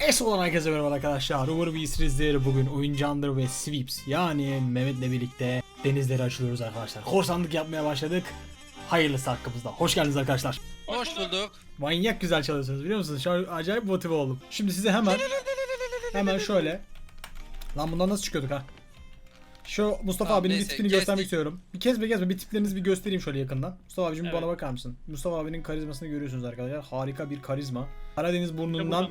Es olan herkese merhaba arkadaşlar. Umarım iyisinizdir. Bugün Oyuncu Under ve Sweeps yani Mehmet'le birlikte denizleri açılıyoruz arkadaşlar. Korsanlık yapmaya başladık. Hayırlısı hakkımızda. Hoş geldiniz arkadaşlar. Hoş bulduk. Manyak güzel çalışıyorsunuz biliyor musunuz? Şu an acayip motive oldum. Şimdi size hemen hemen şöyle Lan bundan nasıl çıkıyorduk ha? Şu Mustafa Tamam, abinin bir neyse, tipini göstermek kestik. istiyorum. Bir kesme kesme bir tiplerinizi bir göstereyim şöyle yakından. Mustafa abicim bir Evet. bana bakar mısın? Mustafa abinin karizmasını görüyorsunuz arkadaşlar. Harika bir karizma. Karadeniz burnundan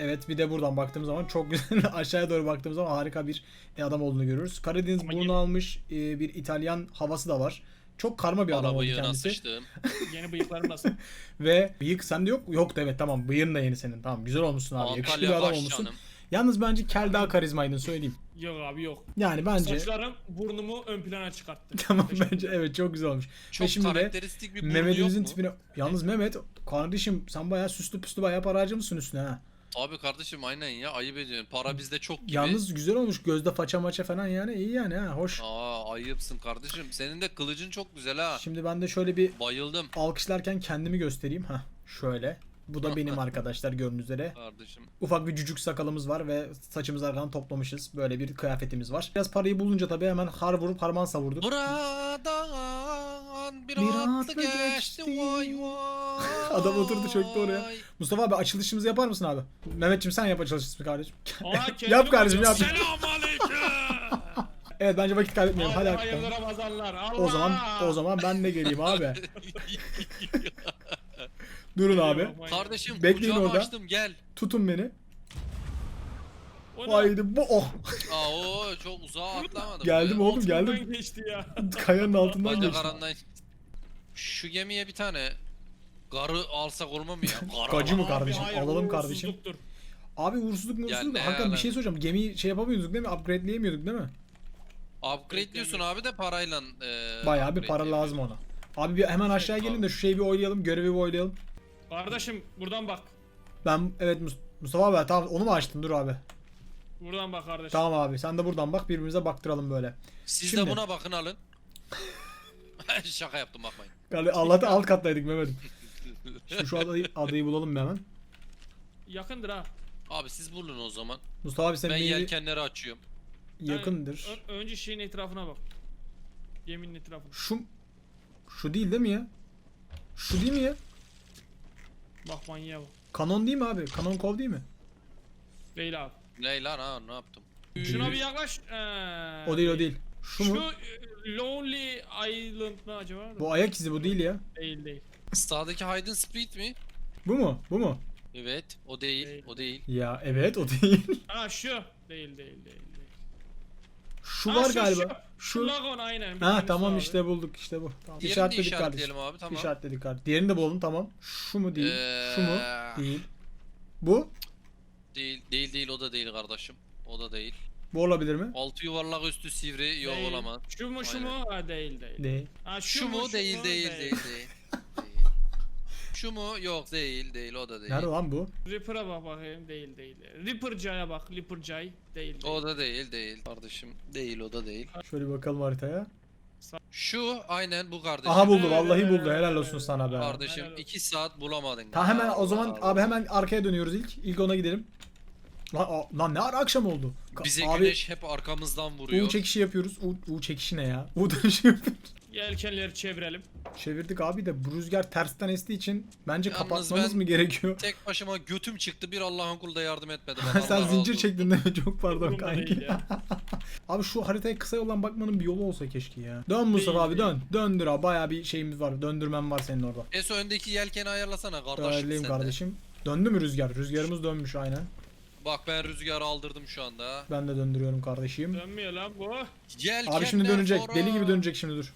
Evet bir de buradan baktığım zaman çok güzel aşağıya doğru baktığım zaman harika bir e, adam olduğunu görüyoruz. Karadeniz burnu almış e, bir İtalyan havası da var. Çok karma bir adam oldu kendisi. Yeni bıyıklarım nasıl? Ve bıyık sende yok. Yoktu evet tamam bıyığın da yeni senin. Tamam güzel olmuşsun abi. Yakışıklı bir adam olmuşsun. canım. Yalnız bence kel daha karizmaydın söyleyeyim. Yok abi yok. Yani bence Saçlarım burnumu ön plana çıkarttı. tamam bence evet çok güzel olmuş. Çok şimdi karakteristik bir burnu Mehmet'imizin yok tipine yalnız Mehmet kardeşim sen bayağı süslü püslü bayağı para harcamışsın üstüne ha. Abi kardeşim aynen ya ayıp ediyorsun. Para bizde çok gibi. Yalnız güzel olmuş gözde faça maça falan yani iyi yani ha hoş. Aa ayıpsın kardeşim. Senin de kılıcın çok güzel ha. Şimdi ben de şöyle bir Bayıldım alkışlarken kendimi göstereyim. ha şöyle. Bu da benim arkadaşlar gördüğünüz üzere. kardeşim. Ufak bir cücük sakalımız var ve saçımızı arkadan toplamışız. Böyle bir kıyafetimiz var. Biraz parayı bulunca tabii hemen har vurup harman savurduk. Buradan bir, Bir atlı geçti geçti. vay vay. Adam oturdu çöktü oraya. Mustafa abi açılışımızı yapar mısın abi? Mehmetçim sen yap açılışımızı kardeşim. Aa, Yap kardeşim, yap. Selamünaleyküm. evet bence vakit kaybetmeyelim. Hadi Hadi hayırlı hakikaten. O zaman o zaman ben de geleyim abi. Durun abi. Kardeşim Bekleyin kucağımı orada. açtım gel. Tutun beni. O ne? Haydi bu oh. Aa o çok uzağa atlamadım. Geldim oğlum geldim. Altından geçti ya. Kayanın altından Bacak geçtim. arandan. Şu gemiye bir tane garı alsak olmaz mı ya? Garı Gacı mı kardeşim? hayır, Alalım kardeşim. uğursuzluktur. Abi uğursuzluk mu uğursuzluk? ne Hakan bir şey soracağım. Gemiyi şey yapamıyorduk değil mi? Upgrade'leyemiyorduk değil mi? Upgrade diyorsun abi de parayla. E, Bayağı bir upgrade para lazım ona. Abi bir hemen aşağı Şey, gelin de şu şeyi bir oylayalım. Görevi bir oylayalım. Kardeşim buradan bak. Ben evet Mus- Mustafa abi tamam onu mu açtın dur abi. Buradan bak kardeşim. Tamam abi sen de buradan bak birbirimize baktıralım böyle. Siz Şimdi- de buna bakın alın. Şaka yaptım bakmayın. Yani Allah'ta alt kattaydık Mehmet'im. Şimdi şu adayı, adayı bulalım bir hemen. Yakındır ha. Abi siz bulun o zaman. Mustafa abi sen ben beni yelkenleri açıyorum. yakındır. Ö- önce şeyin etrafına bak. Geminin etrafına. Şu şu değil değil mi ya? Şu değil mi ya? Bak manyağa bak. Kanon değil mi abi? Kanon kov değil mi? Değil abi. Ne lan ha ne yaptım? Şuna bir yaklaş. Ee, O değil o değil. Şu Şu mu? e, Lonely Island mı acaba? Bu ayak izi bu değil ya. Değil değil. Sağdaki Hidden Spirit mi? Bu mu? Bu mu? Evet o değil Değil. o değil. Ya evet o değil. Ha şu. Değil değil değil. Şu Ha, var şu, galiba. Şu, Şu. Lagon aynen. Ha tamam abi. işte bulduk işte bu. Tamam. Diğerini de İşaretledik kardeşim. işaretleyelim abi tamam. İşaretledik kardeşim. Diğerini de bulalım tamam. Şu mu değil? Şu mu? Ee, Değil. Bu? Değil değil değil o da değil kardeşim. O da değil. Bu olabilir mi? Altı yuvarlak üstü sivri yok Değil. olamaz. Şu mu şu Aynen. mu? Ha değil değil. Değil. Ha, Şu mu değil değil değil değil. Şu mu? Yok değil değil o da değil. Nerede lan bu? Reaper'a bak bakayım değil değil. Reaper Jay'a bak. Reaper Jay değil değil. O da değil değil kardeşim. Değil o da değil. Şöyle bir bakalım haritaya. Şu aynen bu kardeşim. Aha buldu vallahi buldu. Helal olsun sana be. Kardeşim Helal olsun. 2 saat bulamadın. Tamam hemen o zaman abi hemen arkaya dönüyoruz ilk. İlk ona gidelim. Lan, a- lan ne ara akşam oldu? Ka- Bize abi, güneş hep arkamızdan vuruyor. U çekişi yapıyoruz. U, U çekişi ne ya? U dönüşü yapıyoruz. Yelkenleri çevirelim. Çevirdik abi de bu rüzgar tersten estiği için bence Yalnız kapatmamız ben- mı gerekiyor? Tek başıma götüm çıktı. Bir Allah'ın kulu da yardım etmedi. bana. Sen Allah razı zincir olsun. çektin değil mi? Çok pardon Umurumda kanki. ya. abi şu haritaya kısa yoldan bakmanın bir yolu olsa keşke ya. Dön Mustafa Değil, abi değil. dön. Döndür abi bayağı bir şeyimiz var. Döndürmem var senin orada. Eso öndeki yelkeni ayarlasana kardeşim Ayarlayayım sen de. kardeşim. Döndü mü rüzgar? Rüzgarımız dönmüş aynen. Bak ben rüzgarı aldırdım şu anda. Ben de döndürüyorum kardeşim. Dönmüyor lan bu. Yelkenler Abi şimdi dönecek. Deli gibi dönecek şimdi dur.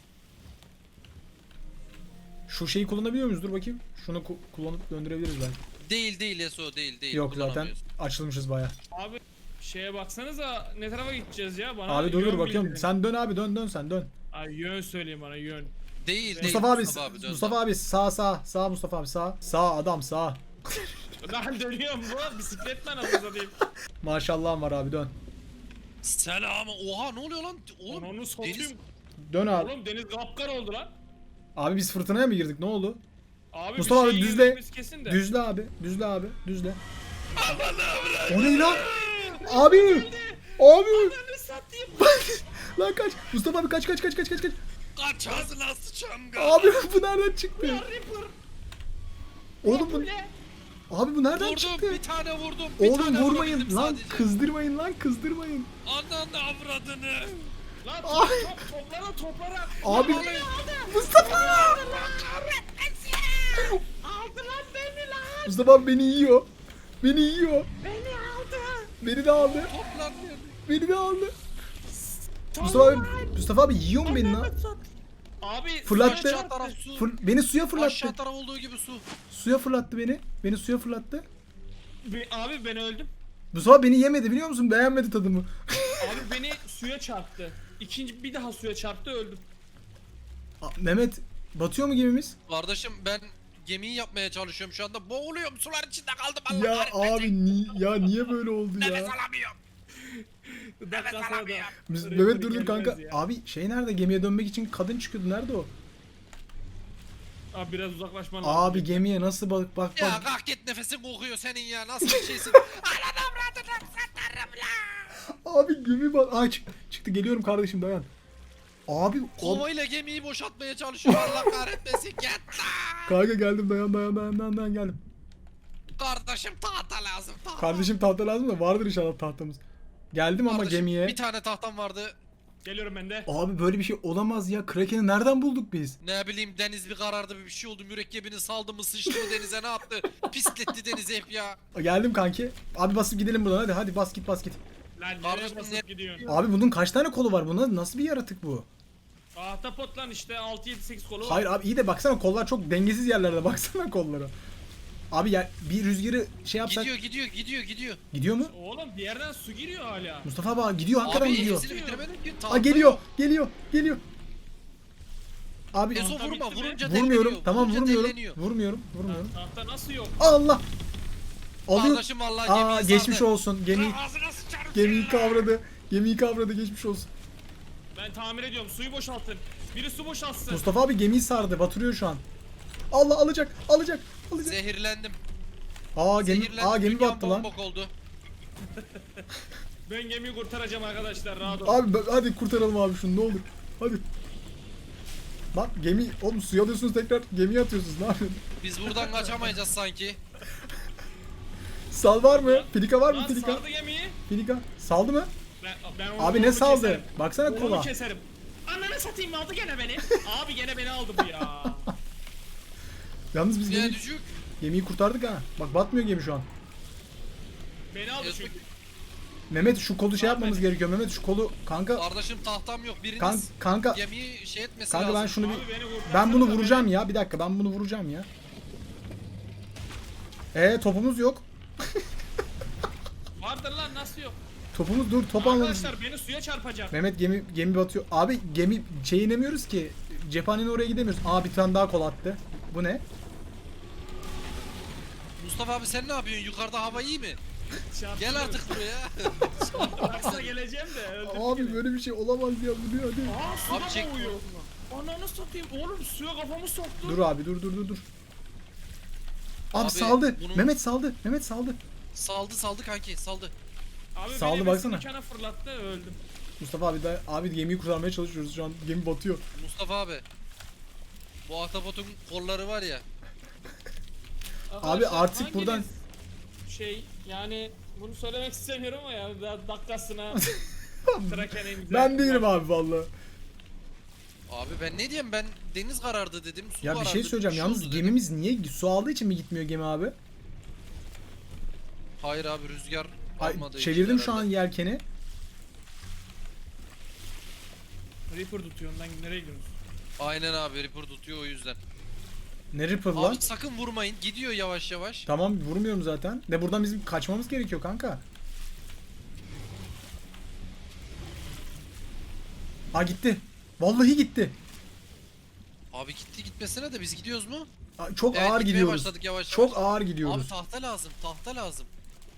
Şu şeyi kullanabiliyor muyuz? Dur bakayım. Şunu ku- kullanıp döndürebiliriz belki. Değil değil Eso değil değil. Yok zaten kullanamıyoruz. açılmışız baya. Abi şeye baksanıza ne tarafa gideceğiz ya bana Abi dur dur bakıyorum. bildirin. Sen dön abi dön dön sen dön. Ay yön söyleyin bana yön. Değil değil. Mustafa abi Mustafa abi, dön, Mustafa abi sağ sağ sağ Mustafa abi sağ. Sağ adam sağ. Lan dönüyorum bu bisiklet ben satayım. Maşallah var abi dön. Selam. Oha ne oluyor lan? Oğlum Onu satayım. deniz Dön abi. Oğlum deniz kapkara oldu lan. Abi biz fırtınaya mı girdik? Ne oldu? Abi Mustafa bir abi şey düzle. yürümemiz kesin de. Düzle abi. Düzle abi. Düzle. O ne lan? Abi! Abi! Satayım? lan kaç! Mustafa abi kaç kaç kaç kaç kaç kaç! Kaç ağzına sıçam Abi bu nereden çıktı? Ripper. Oğlum bu Ne? Abi bu nereden Vurdum çıktı? bir tane vurdum. Bir Oğlum tane vurmayın vurabildim lan sadece. kızdırmayın lan kızdırmayın. Ananı avradını. Lan top, toplara toplara. Abi Lan. Mustafa! Aldı lan beni lan. Mustafa beni yiyor. Beni yiyor. Beni aldı. Beni de aldı. Beni de aldı. Mustafa abi, Mustafa abi yiyor mu beni lan? Abi Fırlattı. Aşağı taraf su. Fır- beni suya fırlattı. Aşağı taraf olduğu gibi su. Suya fırlattı beni. Beni suya fırlattı. Be- abi ben öldüm. Mustafa beni yemedi biliyor musun? Beğenmedi tadımı. Abi beni suya çarptı. İkinci bir daha suya çarptı öldüm. Aa, Mehmet batıyor mu gemimiz? Kardeşim ben gemiyi yapmaya çalışıyorum şu anda. Boğuluyorum sular içinde kaldım. Allah Ya kahretmesin. abi ni ya niye böyle oldu Nefes ya? alamıyorum. Dakikasına da. Biz, Ripper Mehmet dur dur gelmez kanka. ya. Abi şey nerede? Gemiye dönmek için kadın çıkıyordu. Nerede o? Abi biraz uzaklaşman lazım. Abi gemiye nasıl bak bak Ya bak. kalk git nefesin kokuyor senin ya. Nasıl bir şeysin? La. Abi gemi bak. Ay çık- çıktı geliyorum kardeşim dayan. Abi. Kovayla gemiyi boşaltmaya çalışıyor. Allah kahretmesin. Git la. Kanka geldim dayan dayan dayan dayan, dayan geldim. Kardeşim tahta lazım. Tahta. Kardeşim tahta lazım da vardır inşallah tahtamız. Geldim ama Kardeşim, gemiye. Bir tane tahtam vardı. Geliyorum ben de. Abi böyle bir şey olamaz ya. Kraken'i nereden bulduk biz? Ne bileyim deniz bir karardı bir şey oldu. Mürekkebini saldı mı sıçtı mı denize ne yaptı? Pisletti denizi hep ya. Geldim kanki. Abi basıp gidelim buradan hadi hadi bas git bas git. Lan nereye Kardeşim, basıp ne- gidiyorsun? Abi bunun kaç tane kolu var? Bu na- nasıl bir yaratık bu? Ahtapot lan işte 6 7 8 kolu var. Hayır abi iyi de baksana kollar çok dengesiz yerlerde baksana kollara. Abi ya bir rüzgarı şey yapsak Gidiyor gidiyor gidiyor gidiyor. gidiyor mu? Oğlum bir yerden su giriyor hala. Mustafa abi abi gidiyor hakikaten Abi gidiyor. hepsini bitiremedim ki. Aa tahta geliyor, yok. geliyor, geliyor. Abi Eso Tahta vurma bitti vurunca vurmuyorum. Tamam vurunca vurmuyorum. Vurmuyorum, vurmuyorum. Tahta nasıl yok? Allah. Alıyor. Kardeşim vallahi Aa gemiyi geçmiş sardı. olsun. Gemi Ağzına sıçarım gemiyi kavradı. Gemiyi kavradı geçmiş olsun. Ben tamir ediyorum suyu boşaltın. Biri su boşaltsın. Mustafa abi gemiyi sardı. Batırıyor şu an. Allah alacak, alacak, alacak. Zehirlendim. Aa gemi, Zehirlendim. aa gemi Dünyam battı lan. bombok oldu. Ben gemiyi kurtaracağım arkadaşlar rahat olun. Abi ben- hadi kurtaralım abi şunu ne olur. Hadi. Bak gemi oğlum suya alıyorsunuz tekrar gemiye atıyorsunuz ne yapıyorsunuz? Biz buradan kaçamayacağız sanki. Sal var mı? Filika var mı Lan filika? sardı gemiyi. Filika. Saldı mı? Ben, ben onu Abi ne onu saldı? keserim. Baksana Onu kola. keserim. Ananı satayım aldı gene beni. Abi gene beni aldı bu ya. Yalnız biz gemi, gemiyi kurtardık ha. Bak batmıyor gemi şu an. Beni aldı Yazık. çünkü. Mehmet şu kolu şey yapmamız gerekiyor. Mehmet şu kolu kanka Kardeşim tahtam yok. Biriniz kan, kanka gemiyi şey etmesi kanka ben lazım. şunu bir Abi beni ben bunu vuracağım ya. Bir dakika ben bunu vuracağım ya. E topumuz yok. Vardır lan nasıl yok? Topumuz dur top almamız. Arkadaşlar beni suya çarpacak. Mehmet gemi gemi batıyor. Abi gemi şey inemiyoruz ki. Cephanenin oraya gidemiyoruz. Aa bir tane daha kol attı. Bu ne? Mustafa abi sen ne yapıyorsun? Yukarıda hava iyi mi? Çarptı Gel artık buraya. Baksana geleceğim de. öldürdü Abi böyle bir şey olamaz ya bu ne hadi. Aa suda Abi çek. boğuyor. Ananı satayım oğlum suya kafamı soktu. Dur abi dur dur dur dur. Abi, Abi, saldı. bunun- Mehmet saldı. Mehmet saldı. saldı saldı kanki saldı. Abi Saldı beni baksana. baksana. fırlattı öldüm. Mustafa abi de abi gemiyi kurtarmaya çalışıyoruz şu an. Gemi batıyor. Mustafa abi. Bu ahtapotun kolları var ya. Arkadaşlar, artık hanginiz buradan- Şey yani bunu söylemek istemiyorum ama yani daha dakikasına Ben değilim abi vallahi. Abi ben ne diyeyim ben deniz karardı dedim. Su Ya bir şey söyleyeceğim. Yalnız oldu dedim. gemimiz niye su aldığı için mi gitmiyor gemi abi? Hayır abi rüzgar Ay, almadığı için çevirdim şu an yelkeni. Reaper tutuyorsun lan nereye gidiyorsun? Aynen abi Reaper tutuyor o yüzden. Ne ripple lan? Abi sakın vurmayın. Gidiyor yavaş yavaş. Tamam vurmuyorum zaten. De buradan bizim kaçmamız gerekiyor kanka. Aa gitti. Vallahi gitti. Abi gitti gitmesine de biz gidiyoruz mu? Çok Evet, ağır gitmeye gidiyoruz. başladık yavaş Çok yavaş. ağır gidiyoruz. Abi tahta lazım, tahta lazım.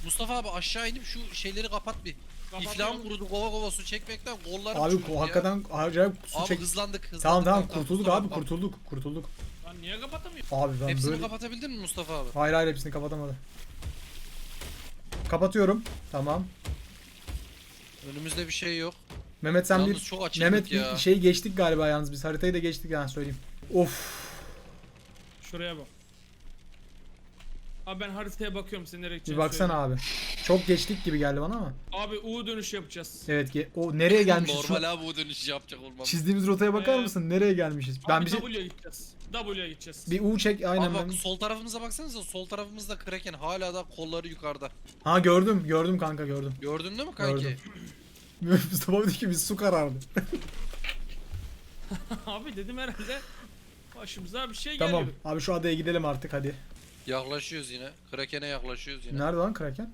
Mustafa abi aşağı inip şu şeyleri kapat bir. İflam vurdu kova kova su çekmekten kollarım Abi çürüdü ya. hakikaten acayip su Abi çek. hızlandık hızlandık. Tamam tamam kanka. kurtulduk Mustafa abi bak. kurtulduk kurtulduk. Lan niye kapatamıyor? Abi ben Hepsini böyle... kapatabildin mi Mustafa abi? Hayır hayır hepsini kapatamadı. Kapatıyorum. Tamam. Önümüzde bir şey yok. Mehmet sen Yalnız bir çok açıldık Mehmet ya. bir şey geçtik galiba yalnız biz haritayı da geçtik yani söyleyeyim. Of. Şuraya bak. Abi ben haritaya bakıyorum sen nereye Bir gideceğini baksana söyle. abi. Çok geçtik gibi geldi bana ama. Abi U dönüş yapacağız. Evet ki o nereye gelmişiz? Şu Normal abi bu dönüşü yapacak olmam. çizdiğimiz rotaya bakar Ee, mısın? Nereye gelmişiz? Ben Abi bizi W'ye gideceğiz. W'ye gideceğiz. bir U çek aynen Abi bak ben. sol tarafımıza baksanıza sol tarafımızda Kraken hala da kolları yukarıda. Ha gördüm, gördüm kanka gördüm. Gördün değil mi kanki? Gördüm. Mustafa dedi ki biz su karardı. Abi dedim herhalde başımıza bir şey tamam. geliyor. Abi şu adaya gidelim artık hadi. Yaklaşıyoruz yine. Kraken'e yaklaşıyoruz yine. Nerede lan Kraken?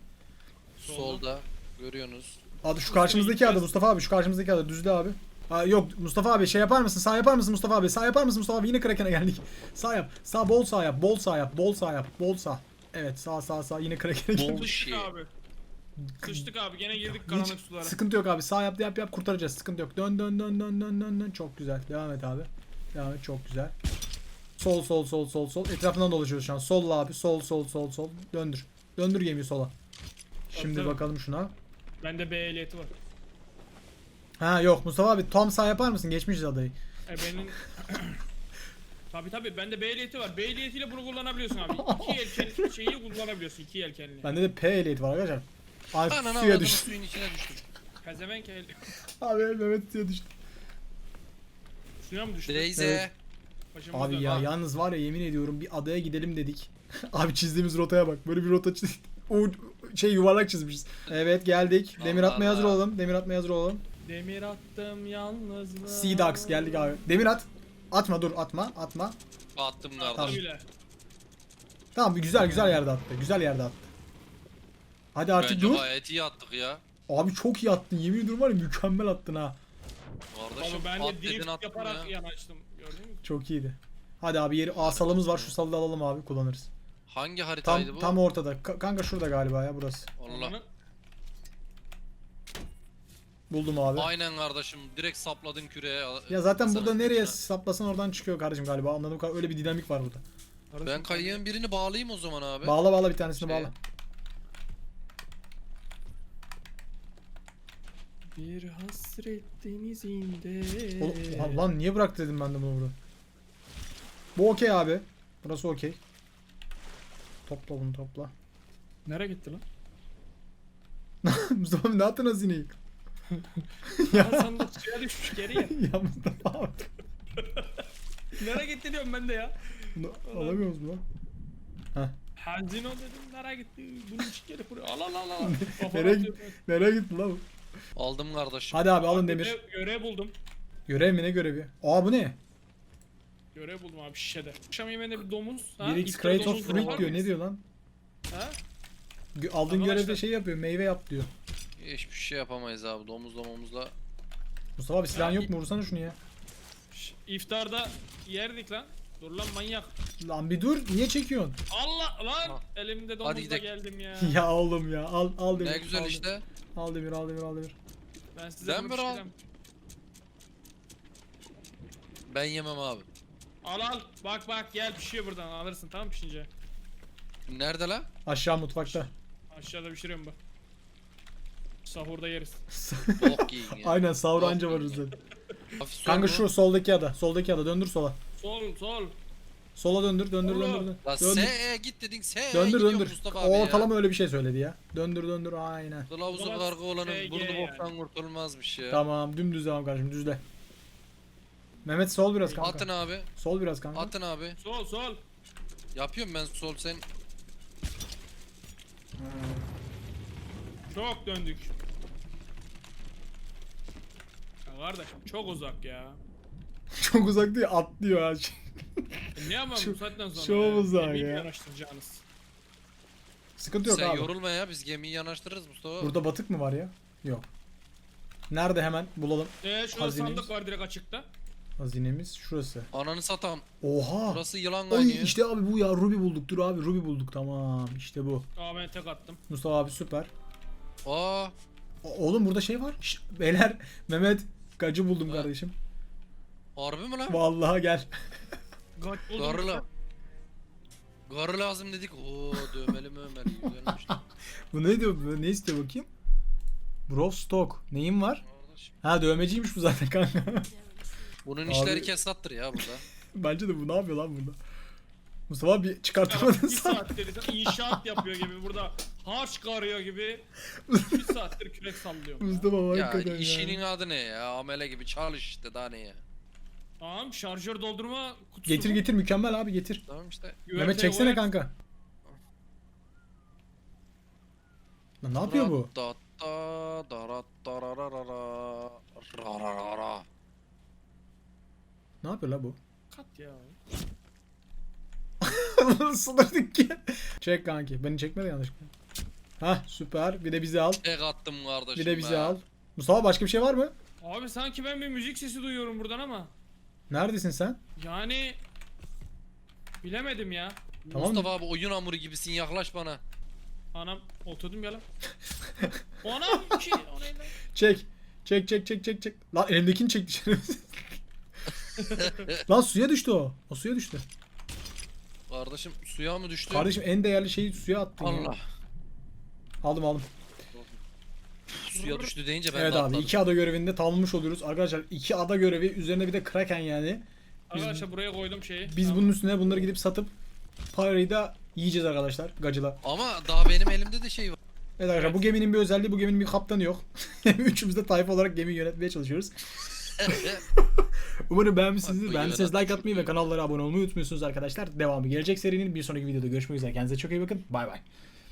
Solda görüyorsunuz. Adı şu karşımızdaki ada Mustafa abi şu karşımızdaki ada düzde abi. Ha, yok Mustafa abi şey yapar mısın? Sağ yapar mısın Mustafa abi? Sağ yapar mısın Mustafa abi? Yine Kraken'e geldik. Sağ yap. Sağ bol sağ yap. Bol sağ yap. Bol sağ yap. Bol sağ. Evet sağ sağ sağ yine Kraken'e Bol- geldik. Sıçtık Şey. abi. Sıçtık abi gene girdik karanlık sulara. Hiç sıkıntı yok abi. Sağ yap yap yap kurtaracağız. Sıkıntı yok. Dön dön dön dön dön dön dön. Çok güzel. Devam et abi. Devam et çok güzel. Sol sol sol sol sol. Etrafından dolaşıyoruz şu an. Solla abi. Sol sol sol sol. Döndür. Döndür gemiyi sola. Şimdi tabii. bakalım şuna. Bende B ehliyeti var. Ha yok Mustafa abi tam sağ yapar mısın? Geçmişiz adayı. E benim... tabi tabi bende B ehliyeti var. B ehliyetiyle bunu kullanabiliyorsun abi. İki yelken şeyi kullanabiliyorsun iki yelkenli. Bende de P ehliyeti var arkadaşlar. Ay Ananı suya avradını düştü. suyun içine düştüm. Pezevenk. Abi Mehmet suya düştü. Suya mı düştü? Evet. Başımız Abi döndü. ya Ha. yalnız var ya yemin ediyorum bir adaya gidelim dedik. abi çizdiğimiz rotaya bak. Böyle bir rota çizdik. O şey yuvarlak çizmişiz. Evet geldik. Demir Allah atmaya hazır Allah. olalım. Demir atmaya hazır olalım. Demir attım yalnızlığa. Sea Ducks geldik abi. Demir at. Atma dur atma atma. Attım Tamam. kardeşim. Öyle. Tamam güzel güzel yerde attı. Güzel yerde attı. Hadi artık Bence dur. gayet iyi attık ya. Abi çok iyi attın. Yemin ediyorum var ya mükemmel attın ha. Kardeşim Ama ben de drift yaparak ya. yanaştım. Gördün mü? Çok iyiydi. Hadi abi yeri asalımız var. Şu salı da alalım abi kullanırız. Hangi haritaydı Tam bu? tam ortada. Ka- kanka şurada galiba ya burası. Allah. Buldum abi. Aynen kardeşim direkt sapladın küreye. Ya zaten Basanın burada nereye ucuna. saplasın oradan çıkıyor kardeşim galiba. Anladığım kadar öyle bir dinamik var burada. Ben kayığın birini bağlayayım o zaman abi. Bağla bağla bir tanesini Şey- bağla. Bir hasret denizinde. Oğlum, lan niye bıraktı dedim ben de bunu burada. Bu okey abi. Burası okey. Topla bunu topla. Nereye gitti lan? Mustafa abi ne yaptın hazineyi? ya sandık suya düşmüş geri ya. Mustafa abi. Nereye gitti diyorum ben de ya. Bunu alamıyoruz mu lan? Hazino dedim nereye gitti? Bunun için gelip buraya. Al al al al. Nereye, nereye gitti lan bu? Aldım kardeşim. Hadi abi alın demir. Görev, görev buldum. Görev mi ne görevi? Aa bu ne? Görev buldum abi şişede. Akşam yemeğinde bir domuz. Ha? 1x İftar crate of domuz fruit var diyor. Ne diyor lan? Ha? Gö- Aldığın görevde şey yapıyor. Meyve yap diyor. Hiçbir şey yapamayız abi. Domuzla momuzla. Mustafa abi silahın yok mu? Vursana şunu ya. İftarda yerdik lan. Dur lan manyak. Lan bir dur. Niye çekiyorsun? Allah lan. Ha. Elimde domuzla gidelim. geldim ya. ya oğlum ya. Al al demir. Ne güzel al işte. Al demir al demir al demir. Ben size Ben bunu al. pişireceğim. Ben yemem abi. Al al. Bak bak gel pişiyor buradan alırsın tamam pişince. Nerede lan? Aşağı mutfakta. Aşağıda pişiriyorum bak. Sahurda yeriz. Bok yiyin ya. Aynen sahur anca varız zaten. Hafif Kanka şu soldaki ada. Soldaki ada. Döndür sola. Sol sol. Sola döndür döndür Oğlum. döndür. döndür. La Döndür. se git dedin se Döndür gidiyor döndür. Mustafa O abi ya. ortalama öyle bir şey söyledi ya. Döndür döndür aynen. Kılavuzu Ulan karga olanın SG burnu yani. boktan kurtulmazmış ya. Tamam dümdüz devam kardeşim düzle. Mehmet sol biraz kanka. Atın abi. Sol biraz kanka. Atın abi. Sol sol. Yapıyorum ben sol sen. Çok döndük. Ya kardeşim çok uzak ya. Çok uzak değil atlıyor ha. E ne Çok- bu saatten sonra uzak Gemiyi ya. yanaştıracaksınız. Sıkıntı yok sen abi. yorulma ya biz gemiyi yanaştırırız Mustafa. Burada batık mı var ya? Yok. Nerede hemen bulalım. Eee şurada Hazinemiz. sandık var direkt açıkta. Hazinemiz şurası. Ananı satam. Oha. Burası yılan Ay kaynıyor. işte abi bu ya Ruby bulduk. Dur abi Ruby bulduk. Tamam işte bu. Aa ben tek attım. Mustafa abi süper. Aa, O- oğlum burada şey var. Şşt, beyler Mehmet gacı buldum Ha. kardeşim. Harbi mi lan? Vallahi gel. Kaç. Garıla. Garı lazım dedik. Oo dövmeli güzelmiş. Bu ne diyor? Bu Ne istiyor bakayım? Bro stock. Neyin var? Ha dövmeciymiş bu zaten kanka. Bunun Abi- işleri kesattır ya burada. Bence de bu ne yapıyor lan burada? Mustafa Bir çıkartamadın sen. saattir inşaat yapıyor gibi burada harç karıyor gibi bir saattir kürek sallıyorum. ya. Mustafa ya hakikaten işinin ya. adı ne ya? Amele gibi çalış işte daha ne ya? Tamam şarjör doldurma kutusu. Getir bu. getir mükemmel abi getir. Tamam işte. Mehmet çeksene olarak... kanka. Lan ne yapıyor bu? Ne yapıyor la bu? Kat ya. Sınırdık ki. Çek kanki. Beni çekmedi yanlışlıkla. Hah süper. Bir de bizi al. Tek attım kardeşim. Bir de bizi be. al. Mustafa başka bir şey var mı? Abi sanki ben bir müzik sesi duyuyorum buradan ama. Neredesin sen? Yani bilemedim ya. Tamam. Mustafa abi oyun hamuru gibisin yaklaş bana. Anam oturdum ya lan. Anam o ne lan? Çek. Çek çek çek çek çek. Lan elimdekini çek dışarı. Lan suya düştü o. O suya düştü. Kardeşim suya mı düştü? Kardeşim en değerli şeyi suya attın ya. Allah. Aldım aldım. Suya düştü deyince ben evet de abi atladım. iki ada görevinde tamamlamış oluyoruz. Arkadaşlar iki ada görevi üzerine bir de Kraken yani. Arkadaşlar buraya koydum şeyi. Biz Tamam. bunun üstüne bunları gidip satıp parayı da yiyeceğiz arkadaşlar gacıla. Ama daha benim elimde de şey var. Evet arkadaşlar Evet. bu geminin bir özelliği bu geminin bir kaptanı yok. Üçümüz de tayfa olarak gemiyi yönetmeye çalışıyoruz. Umarım beğenmişsinizdir. Bak, Beğendiyseniz like atmayı ve kanallara abone olmayı unutmuyorsunuz arkadaşlar. Devamı gelecek serinin. Bir sonraki videoda görüşmek üzere. Kendinize çok iyi bakın. Bay bay.